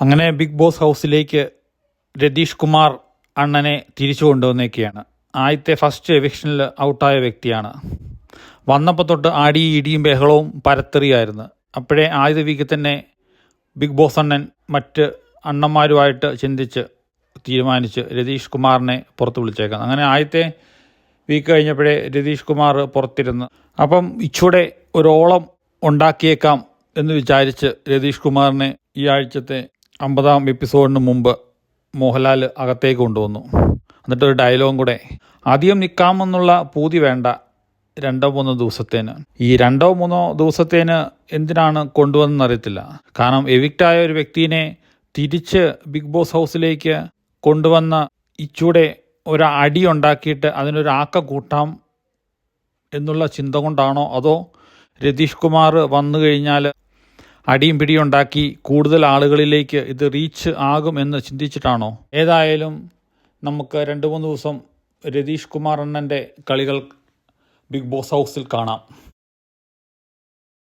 അങ്ങനെ big boss ഹൗസിലേക്ക് രതീഷ് കുമാർ അണ്ണനെ തിരിച്ചു കൊണ്ടുവന്നേക്കുകയാണ് ആദ്യത്തെ ഫസ്റ്റ് എവിക്ഷനിൽ ഔട്ടായ വ്യക്തിയാണ്. വന്നപ്പോൾ തൊട്ട് ആടി ഇടിയും ബഹളവും പരത്തെറിയായിരുന്നു. അപ്പോഴേ ആദ്യ വീക്കിൽ തന്നെ ബിഗ് ബോസ് അണ്ണൻ മറ്റ് അണ്ണന്മാരുമായിട്ട് ചിന്തിച്ച് തീരുമാനിച്ച് രതീഷ് കുമാറിനെ പുറത്ത് വിളിച്ചേക്കാം. അങ്ങനെ ആദ്യത്തെ വീക്ക് കഴിഞ്ഞപ്പോഴേ രതീഷ് കുമാർ പുറത്തിരുന്നു. അപ്പം ഇച്ചൂടെ ഒരോളം ഉണ്ടാക്കിയേക്കാം എന്ന് വിചാരിച്ച് രതീഷ് കുമാറിനെ ഈ ആഴ്ചത്തെ അമ്പതാം എപ്പിസോഡിന് മുമ്പ് മോഹൻലാൽ അകത്തേക്ക് കൊണ്ടുവന്നു. എന്നിട്ടൊരു ഡയലോഗും കൂടെ അധികം നിൽക്കാമെന്നുള്ള പൂതി വേണ്ട രണ്ടോ മൂന്നോ ദിവസത്തേന്. ഈ രണ്ടോ മൂന്നോ ദിവസത്തേന് എന്തിനാണ് കൊണ്ടുവന്നറിയത്തില്ല കാരണം എവിക്റ്റായ ഒരു വ്യക്തിനെ തിരിച്ച് ബിഗ് ബോസ് ഹൗസിലേക്ക് കൊണ്ടുവന്ന ഇച്ചൂടെ ഒരു അടി ഉണ്ടാക്കിയിട്ട് അതിനൊരു ആക്ക കൂട്ടാം എന്നുള്ള ചിന്ത കൊണ്ടാണോ അതോ രതീഷ് കുമാർ വന്നു കഴിഞ്ഞാൽ അടിയും പിടിയും ഉണ്ടാക്കി കൂടുതൽ ആളുകളിലേക്ക് ഇത് റീച്ച് ആകും എന്ന് ചിന്തിച്ചിട്ടാണോ? ഏതായാലും നമുക്ക് രണ്ട് മൂന്ന് ദിവസം രതീഷ് കുമാർ അണ്ണന്റെ കളികൾ ബിഗ് ബോസ് ഹൗസിൽ കാണാം.